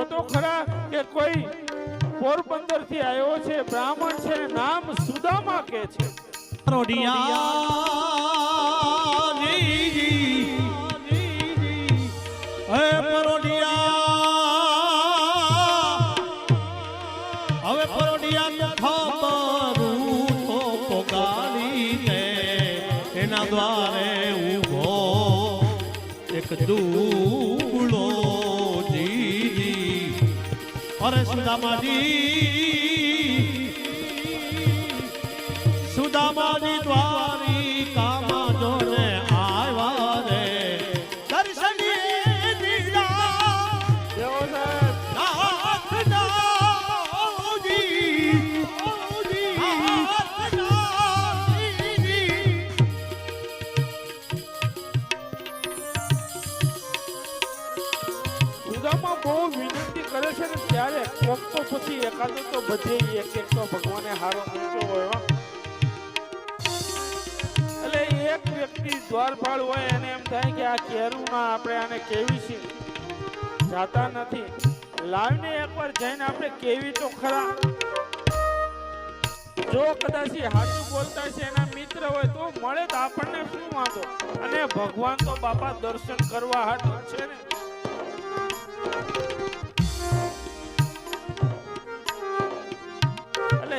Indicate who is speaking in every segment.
Speaker 1: જોતો ખરા કે કોઈ પોરબંદરથી આવ્યો છે, બ્રાહ્મણ છે, નામ સુદામા કે છે?
Speaker 2: હવે પરોડિયા તો ખબરું તો પોગાડીને એના દ્વારે ઊભો એક દીદી અરે સુદામાજી
Speaker 1: વિનંતી છે ને ત્યારે કોક તો પછી એકાદો તો બધે એક એક તો ભગવાને હારો મૂક્યો હોય એટલે એક વ્યક્તિ દ્વારપાળ હોય એને એમ થાય કે આ કેરુમાં આપણે આને કેવી છે જાતા નથી. લાવીને એકવાર જઈને આપણે કેવી તો ખરા? જો કદાચ હાથું બોલતા છે એના મિત્ર હોય તો મળે તો આપણને શું વાંધો? અને ભગવાન તો બાપા દર્શન કરવા હાથ છે ને.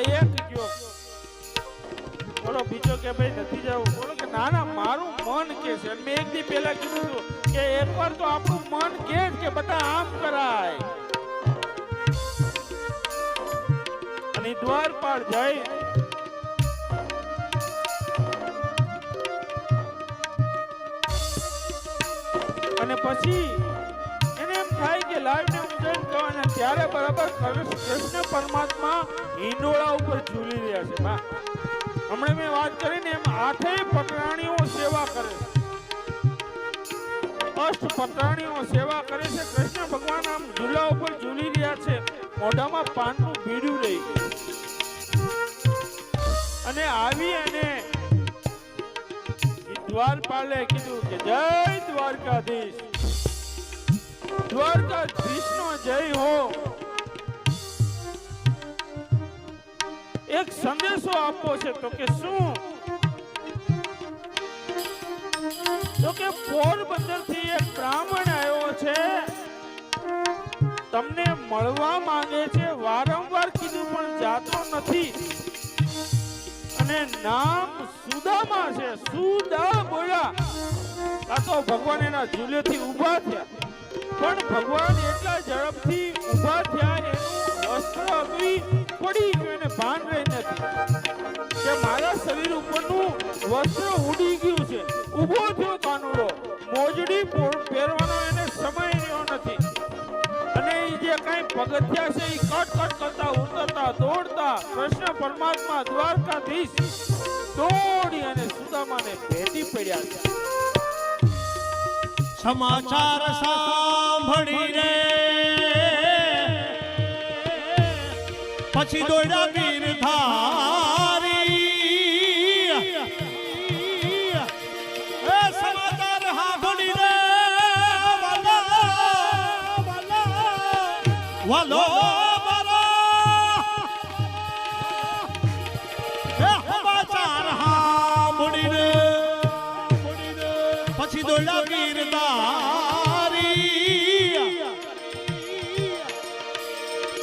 Speaker 1: એક ગયો બોલો, બીજો કે ભાઈ નથી જવું? બોલો કે ના ના મારું મન કે છે? મેં એક દી પહેલા કીધું કે એકવાર તો આપણું મન કે કે બધા આમ કરાય. અને દ્વારપાળ જઈ. અને પછી ત્યારે બરાબર કૃષ્ણ પરમાત્મા હિંડોળા ઉપર ઝૂલી રહ્યા છે. બા, હમણાં મેં વાત કરી ને એમ આઠેય પટરાણીઓ સેવા કરે છે. અષ્ટ પટરાણીઓ સેવા કરે છે. કૃષ્ણ ભગવાન આમ ઝૂલા ઉપર ઝૂલી રહ્યા છે. મોઢામાં પાનનું બીડું રહી ગયું અને આવી અને દ્વારપાલે કીધું કે જય દ્વારકાધીશ. દ્વારકાધીશનો જય હો. એક સંદેશો આપવો છે તો કે શું? તો કે પોરબંદરથી એક તમને મળવા માંગે છે, વારંવાર કીધું પણ જાતો નથી. અને નામ સુદામા છે, સુદા બોલ્યા. આ તો ભગવાન એના ઝૂલેથી ઊભા થયા. પણ ભગવાન એટલા ઝડપથી ઊભા થયા એનું વસ્ત્ર અગરી પડી ગયું એને ભાન રહી નથી. કે મારા શરીર ઉપરનું વસ્ત્ર ઉડી ગયું છે. ઊભો થયો કાનુડો મોજડી પહેરવાનો એને સમય રહ્યો નથી. અને એ જે કાંઈ પગથિયા છે એ કટ કટ કરતા ઉતરતા, દોડતા, કૃષ્ણ પરમાત્મા દ્વારકાધીશ દોડી અને સુદામાને ભેટી પડ્યા છે
Speaker 2: સમાચાર સાંભળીને પછી દોડા ગીરધારી એ સમાચાર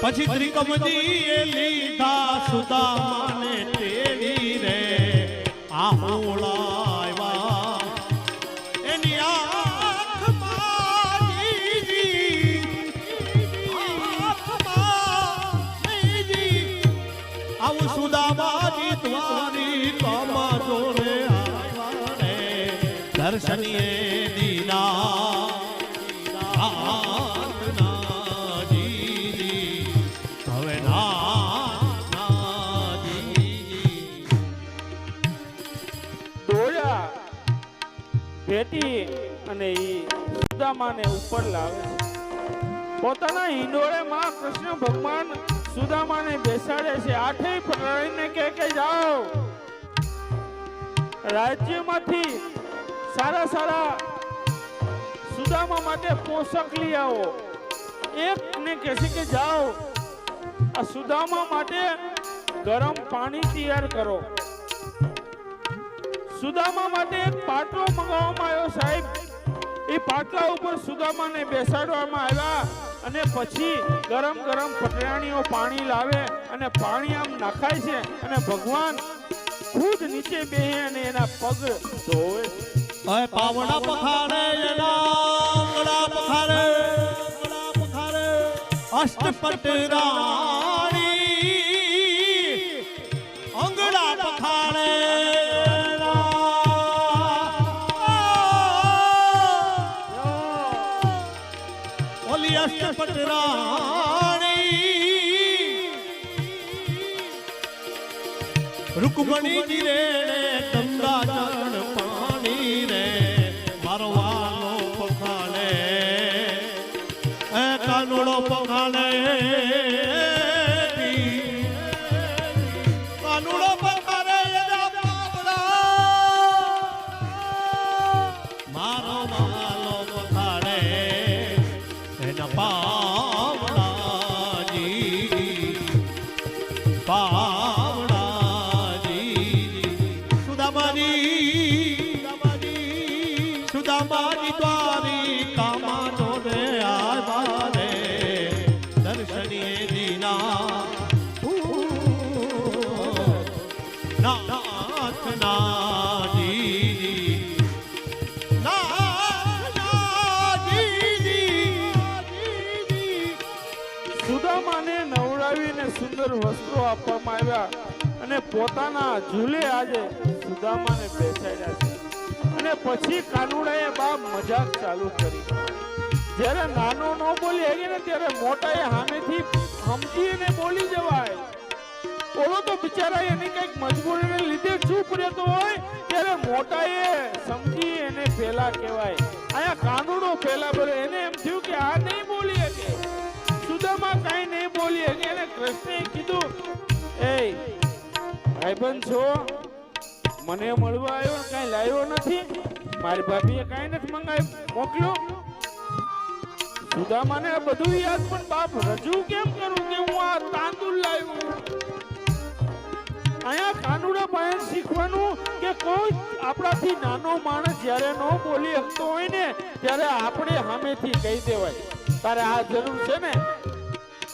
Speaker 2: પછી ત્રિકમજી એ લીધા સુદામાને તેડી રે આહોળાવ્યા એની આંખમાં જીજી, આંખમાં જીજી. આવું સુદામાજી દર્શનીએ
Speaker 1: ભેટી અને ઈ સુદામાને ઉપર લાવે. પોતાના હિંડોળે માં કૃષ્ણ ભગવાન સુદામાને બેસાડે છે. આઠેય પ્રાણીને કે કે જાઓ. રાજ્યમાંથી સારા સારા સુદામા માટે પોષક લઈ આવો. એક ને કહે છે કે જાઓ. આ સુદામા માટે ગરમ પાણી તૈયાર કરો. સુદામા માટે એક પાટલો મંગાવવામાં આવ્યો સાહેબ. એ પાટલા ઉપર સુદામાને બેસાડવામાં આવ્યા અને પછી ગરમ ગરમ પટરાણીઓ પાણી લાવે અને પાણી આમ નાખાય છે અને ભગવાન ખુદ નીચે બેહે અને એના પગ ધોવે.
Speaker 2: પાવડા પખારે પખારે અષ્ટપટ રાણી જી રે
Speaker 1: સુંદર વસ્ત્રો આપવામાં આવ્યા અને પોતાના ઝૂલે આજે સુદામાને બેસાડ્યા છે. અને પછી કાનુડાએ બા મજાક ચાલુ કરી. જ્યારે નાનો ન બોલી શકે ને ત્યારે મોટાએ સામેથી સમજીને બોલી જવાય. બોલો તો બિચારા એની કંઈક મજબૂરીને લીધે ચૂપ રહેતો હોય, ત્યારે મોટાએ સમજી એને પેલા કહેવાય. અહીંયા કાનુડો પેલા બોલે, એને એમ થયું કે આ નહીં બોલી શકે. સુદામા કાંઈ બોલી શકે એને કૃષ્ણએ કીધું એ ભાઈબંધ છો, મને મળવા આવ્યો કાંઈ લાવ્યો નથી? મારી ભાભીએ કાંઈ નથી મંગાવ્યું? મોકલ્યું સુદામાને બધું યાદ, પણ બાપ રજૂ કેમ કરું કે હું આ તાંદુલ લાવ્યો? અહીંયા કાનુડા પાસે શીખવાનું કે કોઈ આપણાથી નાનો માણસ જ્યારે ન બોલી શકતો હોય ને, ત્યારે આપણે સામેથી કહી દેવાય. તારે આ જરૂર છે ને?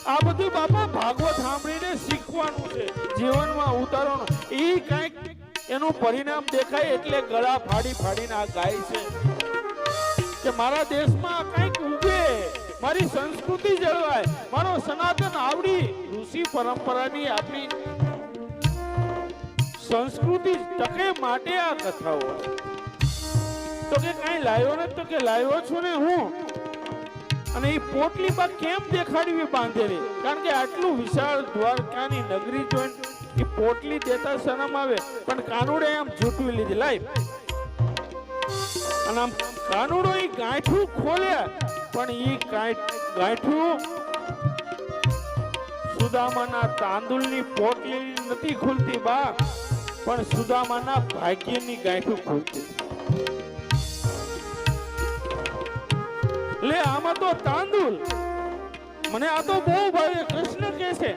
Speaker 1: આ બધું બાપા ભાગવત સાંભળીને શીખવાનું છે. જીવનમાં ઉતારવાનું. એ કંઈક એનું પરિણામ દેખાય એટલે ગળા ફાડી ફાડીને આ ગાય છે. કે મારા દેશમાં કંઈક ઉગે. મારી સંસ્કૃતિ જળવાય. મારો સનાતન આવડી ઋષિ પરંપરાની આપણી સંસ્કૃતિ ટકે માટે આ કથાઓ. તો કે કઈ લાવ્યો ને તો કે લાવ્યો છું ને હું? અને એ પોટલી બા કેમ દેખાડવી બાંધેલી? કારણ કે આટલું વિશાળ દ્વારકાની નગરી જોઈને એ પોટલી દેતા શરમ આવે. પણ કાનુડે આમ ઝૂંટવી લીધી. લાઈ અને આમ કાનુડો એ ગાંઠું ખોલ્યા પણ એ ગાંઠું સુદામાના તાંદુલની પોટલી નથી ખુલતી બા. પણ સુદામાના ભાગ્યની ગાંઠું ખુલતી. લે, આમાં તો તાંદુલ. મને આ તો બહુ ભાવે, કૃષ્ણ કહે છે.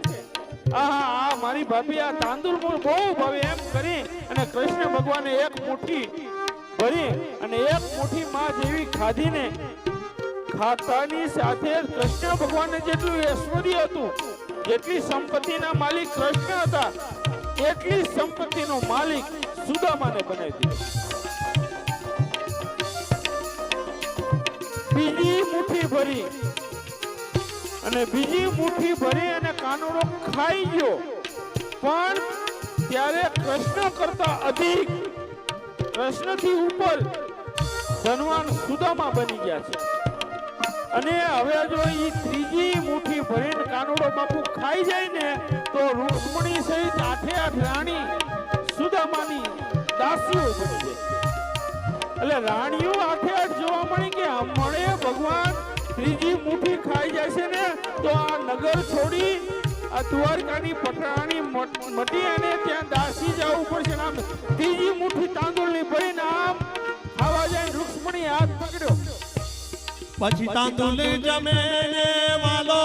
Speaker 1: આહા, આ મારી ભાભી આ તાંદુલ મને બહુ ભાવે એમ કરી અને કૃષ્ણ ભગવાને એક મુઠ્ઠી ભરી અને એક મુઠ્ઠી માં જેવી ખાધીને ખાતાની સાથે કૃષ્ણ ભગવાનને જેટલું ઐશ્વર્ય હતું, જેટલી સંપત્તિના માલિક કૃષ્ણ હતા, એટલી સંપત્તિનો માલિક સુદામાને બનાવી દીધો. બીજી મુઠ્ઠી ભરી. અને બીજી મુઠ્ઠી ભરી અને કાનુડો ખાઈ ગયો. પણ ત્યારે કૃષ્ણ કરતા અધિક કૃષ્ણથી ઉપર ધનવાન સુદામા બની ગયા છે. અને હવે જો એ ત્રીજી મુઠ્ઠી ભરીને કાનુડો બાપુ ખાઈ જાય ને, તો રૂક્ષ્મણી સહિત આઠે આઠ રાણી સુદામાની દાસીઓ બની જાય એટલે રાણીઓ આખે આઠ જોવા મળી કે હમણે ભગવાન ત્રીજી મુઠ્ઠી ખાઈ જાય છે ને, તો આ નગર છોડી આ દ્વારકાની પટરાણી મટ- અને ત્યાં દાસી જવું પડશે. આમ ત્રીજી મુઠ્ઠી તાંદુળની ભરીને આમ ખાવા જાય રૂક્ષ્મણી હાથ પકડ્યો.
Speaker 2: પછી તાંદુલ જમે વાલો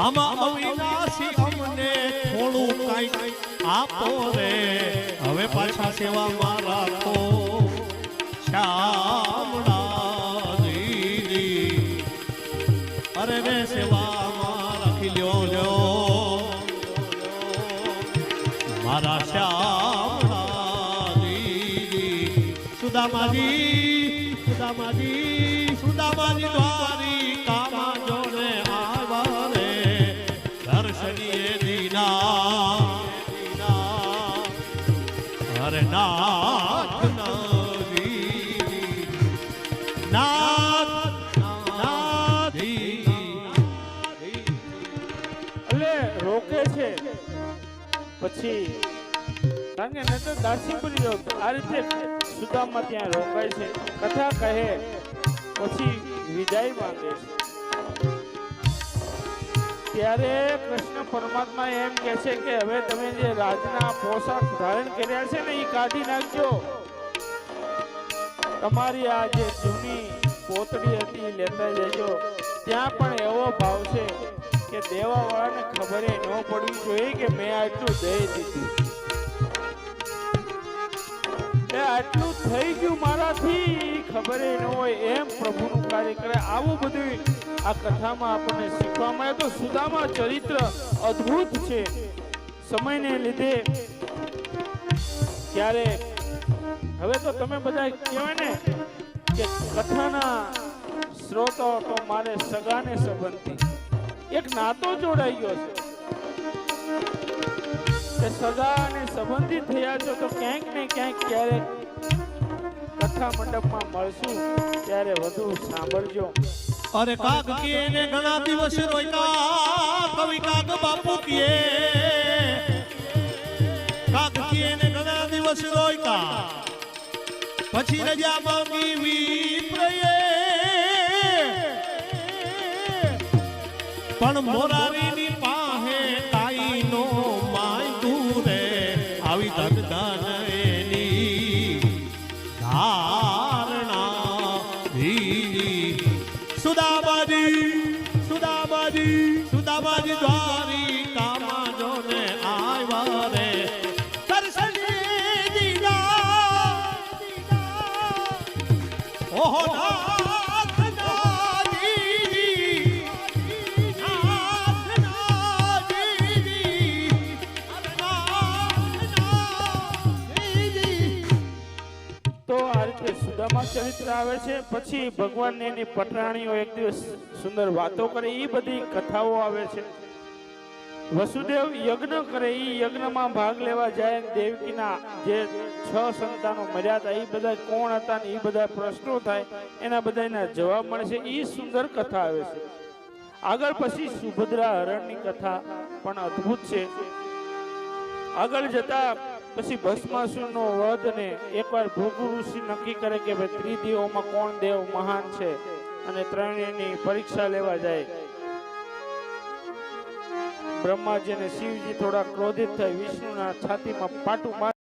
Speaker 2: આમાં અવિનાશી અમને થોડું કાંઈ આપો રે. હવે પાછા રાખો. શ્યામળા દીદી અરે રે રાખી લ્યો લ્યો મારા શ્યામળા દીદી સુદામાજી સુદામાજી સુદામાજી દ્વારી કામા
Speaker 1: પછી, કારણ કે તો દાસી બની જાવ આ રીતે સુદામમાં ત્યાં રોકાય છે. કથા કહે, પછી વિદાય માંગે છે. ત્યારે કૃષ્ણ પરમાત્મા એમ કહે છે કે હવે તમે જે રાજના પોશાક ધારણ કર્યા છે ને એ કાઢી નાખજો. તમારી આ જે જૂની પોતડી હતી લેતા જજો ત્યાં પણ એવો ભાવ છે કે દેવાવાળાને ખબર ન પડવી જોઈએ કે મેં આટલું દઈ દીધું. એ આટલું થઈ ગયું મારાથી ખબર ન હોય એમ પ્રભુનું કાર્ય કરે. આવું બધું આ કથામાં આપણને શીખવા મળે તો સુદામા ચરિત્ર અદ્ભુત છે. સમયને લીધે ક્યારે હવે તો તમે બધા કહેવાય ને કે કથાના સ્ત્રોતો તો મારે સગાને સંબંધી. એક નાતો જોડાઈ ગયો છે. કે સગા અને સંબંધી થયા છો તો ક્યાંક ને ક્યાંક ક્યારેક કથા મંડપમાં મળશું. ત્યારે વધુ સાંભળજો.
Speaker 2: અરે કાગ કે ને ઘણા દિવસ રોયકા, કવિ કાગ બાપુ કે કાગ કે ને ઘણા દિવસ રોયકા. પછી રજા માંગી વિપ્રયે પણ મોરારીની પાહે
Speaker 1: ચરિત્ર આવે છે. પછી ભગવાન એની પટરાણીઓ એક દિવસ સુંદર વાતો કરે એ બધી કથાઓ આવે છે. વસુદેવ યજ્ઞ કરે એ યજ્ઞમાં ભાગ લેવા જાય દેવકીના જે છ સંતાનો મર્યા હતા એ બધા કોણ હતા ને એ બધા પ્રશ્નો થાય, એના બધાના જવાબ મળે છે. એ સુંદર કથા આવે છે. આગળ પછી સુભદ્રા હરણની કથા પણ અદ્ભુત છે. આગળ જતા પછી ભસ્માસુરનો વધ ને એકવાર ભૃગુ ઋષિ નક્કી કરે કે ભાઈ ત્રિદેવોમાં કોણ દેવ મહાન છે? અને ત્રણેયની પરીક્ષા લેવા જાય. બ્રહ્માજી અને શિવજી થોડા ક્રોધિત થઈ વિષ્ણુના છાતીમાં પાટું